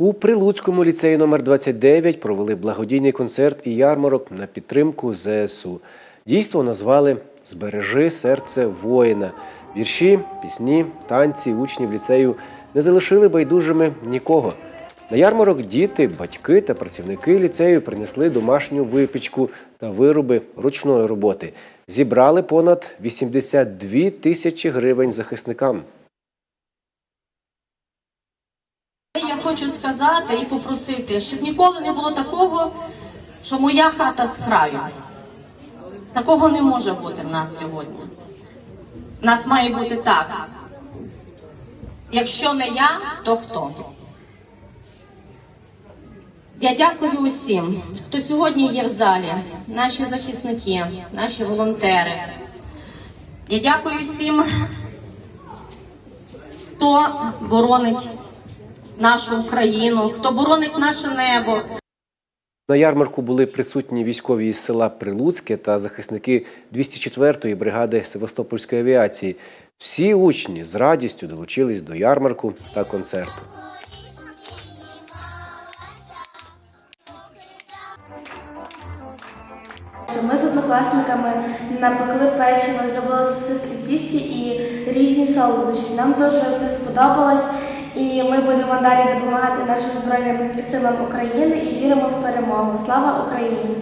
У Прилуцькому ліцеї номер 29 провели благодійний концерт і ярмарок на підтримку ЗСУ. Дійство назвали Збережи серце воїна. Вірші, пісні, танці учнів ліцею не залишили байдужими нікого. На ярмарок діти, батьки та працівники ліцею принесли домашню випічку та вироби ручної роботи. Зібрали понад 82 тисячі гривень захисникам. Хочу сказати і попросити, щоб ніколи не було такого, що моя хата з краю. Такого не може бути в нас сьогодні. В нас має бути так. Якщо не я, то хто? Я дякую усім, хто сьогодні є в залі, наші захисники, наші волонтери. Я дякую всім, хто боронить нашу Україну, хто боронить наше небо. На ярмарку були присутні військові із села Прилуцьке та захисники 204-ї бригади Севастопольської авіації. Всі учні з радістю долучились до ярмарку та концерту. Ми з однокласниками напекли печиво, зробили сосиски в тісті і різні солодощі. Нам дуже це сподобалось, далі допомагати нашим Збройним силам України і віримо в перемогу. Слава Україні!